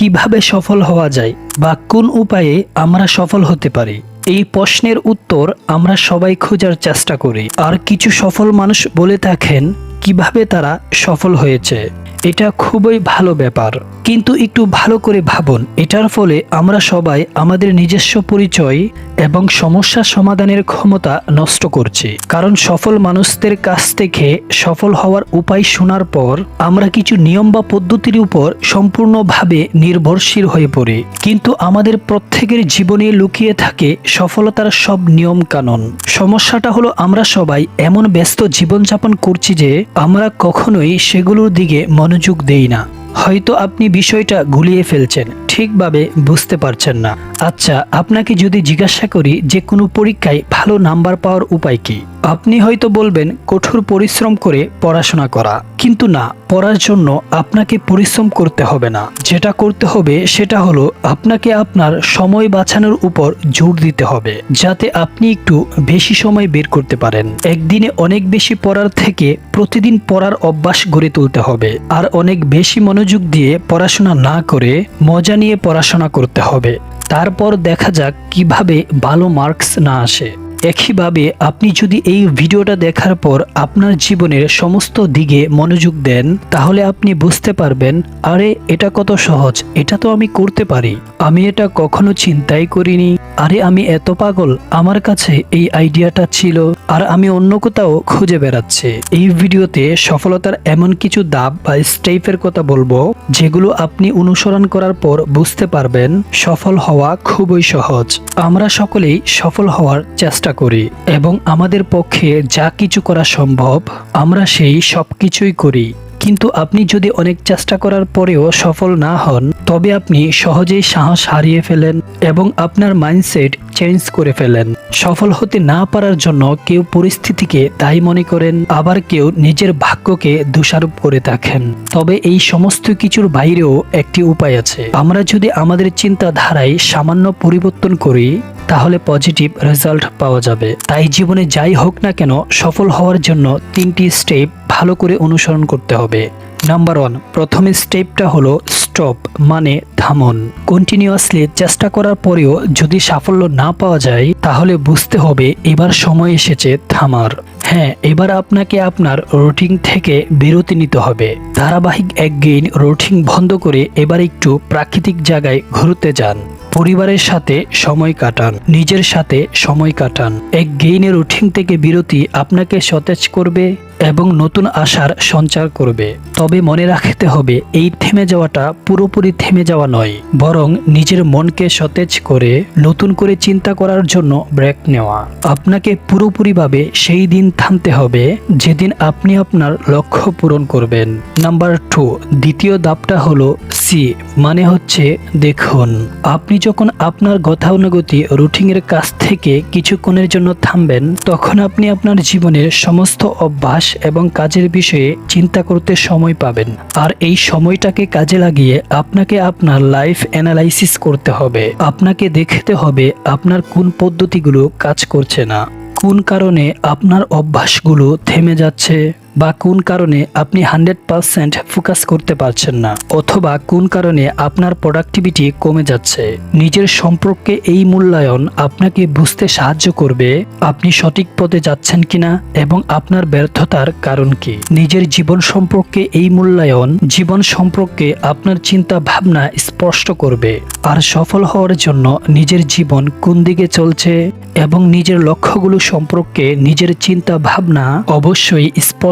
কীভাবে সফল হওয়া যায় বা কোন উপায়ে আমরা সফল হতে পারি? এই প্রশ্নের উত্তর আমরা সবাই খোঁজার চেষ্টা করি। আর কিছু সফল মানুষ বলে থাকেন কীভাবে তারা সফল হয়েছে। এটা খুবই ভালো ব্যাপার। কিন্তু একটু ভালো করে ভাবুন। এটার ফলে আমরা সবাই আমাদের নিজস্ব পরিচয় এবং সমস্যা সমাধানের ক্ষমতা নষ্ট করছি। কারণ সফল মানুষদের কাছ থেকে সফল হওয়ার উপায় শোনার পর আমরা কিছু নিয়ম বা পদ্ধতির উপর সম্পূর্ণভাবে নির্ভরশীল হয়ে পড়ি। কিন্তু আমাদের প্রত্যেকের জীবনে লুকিয়ে থাকে সফলতার সব নিয়ম কানুন সমস্যাটা হলো আমরা সবাই এমন ব্যস্ত জীবনযাপন করছি যে আমরা কখনোই সেগুলোর দিকে মনোযোগ দেই না। হয়তো আপনি বিষয়টা গুলিয়ে ফেলছেন ঠিকভাবে বুঝতে পারছেন না। আচ্ছা আপনাকে যদি জিজ্ঞাসা করি যে কোনো পরীক্ষায় ভালো নাম্বার পাওয়ার উপায় কি? আপনি হয়তো বলবেন, কঠোর পরিশ্রম করে পড়াশোনা করা। কিন্তু না, পড়ার জন্য আপনাকে পরিশ্রম করতে হবে না। যেটা করতে হবে, সেটা হলো আপনাকে আপনার সময় বাঁচানোর উপর জোর দিতে হবে, যাতে আপনি একটু বেশি সময় বের করতে পারেন। একদিনে অনেক বেশি পড়ার থেকে প্রতিদিন পড়ার অভ্যাস গড়ে তুলতে হবে, আর অনেক বেশি মনোযোগ দিয়ে পড়াশোনা না করে মজা নিয়ে পড়াশোনা করতে হবে। তারপর দেখা যাক কীভাবে ভালো মার্কস না আসে। একইভাবে আপনি যদি এই ভিডিওটা দেখার পর আপনার জীবনের সমস্ত দিকে মনোযোগ দেন, তাহলে আপনি বুঝতে পারবেন, আরে এটা কত সহজ, এটা তো আমি করতে পারি। আমি এটা কখনো চিন্তাই করিনি। আরে আমি এত পাগল, আমার কাছে এই আইডিয়াটা ছিল। আর আমি অন্য কোথাও খুঁজে বেড়াচ্ছি। এই ভিডিওতে সফলতার এমন কিছু দাব বা স্টেপের কথা বলব, যেগুলো আপনি অনুসরণ করার পর বুঝতে পারবেন সফল হওয়া খুবই সহজ। আমরা সকলেই সফল হওয়ার চেষ্টা করি এবং আমাদের পক্ষে যা কিছু করা সম্ভব, আমরা সেই সব কিছুই করি। কিন্তু আপনি যদি অনেক চেষ্টা করার পরেও সফল না হন, তবে আপনি সহজেই সাহস হারিয়ে ফেলেন এবং আপনার মাইন্ডসেট চেঞ্জ করে ফেলেন। সফল হতে না পারার জন্য কেউ পরিস্থিতিকে দায়ী মনে করেন, আবার কেউ নিজের ভাগ্যকে দোষারোপ করে থাকেন। তবে এই সমস্ত কিছুর বাইরেও একটি উপায় আছে। আমরা যদি আমাদের চিন্তাধারায় সামান্য পরিবর্তন করি, তাহলে পজিটিভ রেজাল্ট পাওয়া যাবে। তাই জীবনে যাই হোক না কেন, সফল হওয়ার জন্য তিনটি স্টেপ ভালো করে অনুসরণ করতে হবে। নাম্বার ওয়ান, প্রথম স্টেপটা হলো স্টপ মানে থামন। কন্টিনিউয়াসলি চেষ্টা করার পরেও যদি সাফল্য না পাওয়া যায়, তাহলে বুঝতে হবে এবার সময় এসেছে থামার। হ্যাঁ এবার আপনাকে আপনার রুটিন থেকে বিরতি নিতে হবে। ধারাবাহিক একগেইন রুটিন বন্ধ করে এবার একটু প্রাকৃতিক জায়গায় ঘুরতে যান। পরিবারের সাথে সময় কাটান, নিজের সাথে সময় কাটান। এক গেইনের রুটিন থেকে বিরতি আপনাকে সতেজ করবে। এবং নতুন আশার সঞ্চার করবে। তবে মনে রাখতে হবে, এই থেমে যাওয়াটা পুরোপুরি থেমে যাওয়া নয়, বরং নিজের মনকে সতেজ করে নতুন করে চিন্তা করার জন্য ব্রেক নেওয়া। আপনাকে পুরোপুরিভাবে সেই দিন থামতে হবে যেদিন আপনি আপনার লক্ষ্য পূরণ করবেন। নাম্বার টু, দ্বিতীয় ধাপটা হলো সি মানে হচ্ছে দেখুন, আপনি যখন আপনার গতানুগতি রুটিনের কাছ থেকে কিছুক্ষণের জন্য থামবেন, তখন আপনি আপনার জীবনের সমস্ত অভ্যাস এবং কাজের বিষয়ে চিন্তা করতে সময় পাবেন। আর এই সময়টাকে কাজে লাগিয়ে আপনাকে আপনার লাইফ অ্যানালাইসিস করতে হবে। আপনাকে দেখতে হবে আপনার কোন পদ্ধতিগুলো কাজ করছে না। কোন কারণে আপনার অভ্যাসগুলো থেমে যাচ্ছে? বা কোন কারণে আপনি হান্ড্রেড পারসেন্ট ফোকাস করতে পারছেন না, অথবা কোন কারণে আপনার প্রোডাক্টিভিটি কমে যাচ্ছে। নিজের সম্পর্কে এই মূল্যায়ন আপনাকে বুঝতে সাহায্য করবে, আপনি সঠিক পথে যাচ্ছেন কিনা এবং আপনার ব্যর্থতার কারণ কি। নিজের জীবন সম্পর্কে এই মূল্যায়ন জীবন সম্পর্কে আপনার চিন্তা ভাবনা স্পষ্ট করবে, আর সফল হওয়ার জন্য নিজের জীবন কোন দিকে চলছে এবং নিজের লক্ষ্যগুলো সম্পর্কে নিজের চিন্তা ভাবনা অবশ্যই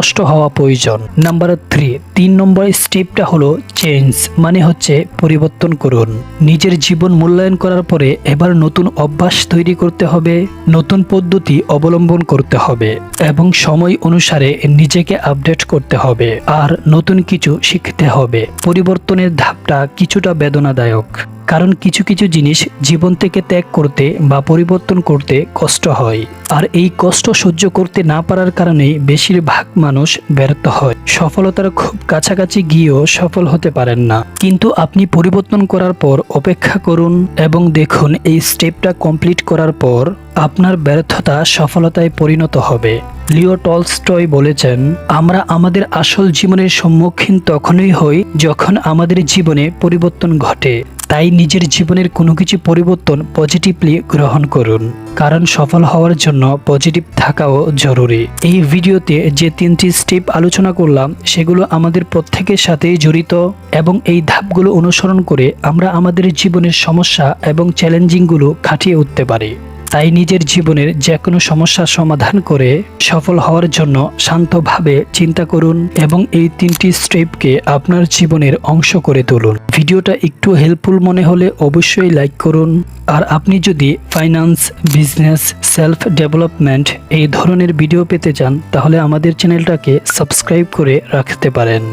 স্পষ্ট হওয়া প্রয়োজন। নাম্বার থ্রি তিন নম্বর স্টেপটা হলো চেঞ্জ মানে হচ্ছে পরিবর্তন করুন। নিজের জীবন মূল্যায়ন করার পরে এবার নতুন অভ্যাস তৈরি করতে হবে, নতুন পদ্ধতি অবলম্বন করতে হবে, এবং সময় অনুসারে নিজেকে আপডেট করতে হবে, আর নতুন কিছু শিখতে হবে। পরিবর্তনের ধাপটা কিছুটা বেদনাদায়ক। কারণ কিছু কিছু জিনিস জীবন থেকে ত্যাগ করতে বা পরিবর্তন করতে কষ্ট হয়। আর এই কষ্ট সহ্য করতে না পারার কারণেই বেশিরভাগ মানুষ ব্যর্থ হয়। সফলতার খুব কাছাকাছি গিয়েও সফল হতে পারেন না। কিন্তু আপনি পরিবর্তন করার পর অপেক্ষা করুন এবং দেখুন এই স্টেপটা কমপ্লিট করার পর আপনার ব্যর্থতা সফলতায় পরিণত হবে। লিও টলস্টয় বলেছেন, আমরা আমাদের আসল জীবনের সম্মুখীন তখনই হই যখন আমাদের জীবনে পরিবর্তন ঘটে। তাই নিজের জীবনের কোনো কিছু পরিবর্তন পজিটিভলি গ্রহণ করুন। কারণ সফল হওয়ার জন্য পজিটিভ থাকাও জরুরি। এই ভিডিওতে যে তিনটি স্টেপ আলোচনা করলাম, সেগুলো আমাদের প্রত্যেকের সাথেই জড়িত এবং এই ধাপগুলো অনুসরণ করে আমরা আমাদের জীবনের সমস্যা এবং চ্যালেঞ্জিংগুলো কাটিয়ে উঠতে পারি। তাই নিজের জীবনের যে কোনো সমস্যার সমাধান করে সফল হওয়ার জন্য শান্তভাবে চিন্তা করুন এবং এই তিনটি স্টেপকে আপনার জীবনের অংশ করে তুলুন। ভিডিওটা একটু হেল্পফুল মনে হলে অবশ্যই লাইক করুন। আর আপনি যদি ফাইন্যান্স বিজনেস সেলফ ডেভেলপমেন্ট এই ধরনের ভিডিও পেতে চান, তাহলে আমাদের চ্যানেলটাকে সাবস্ক্রাইব করে রাখতে পারেন।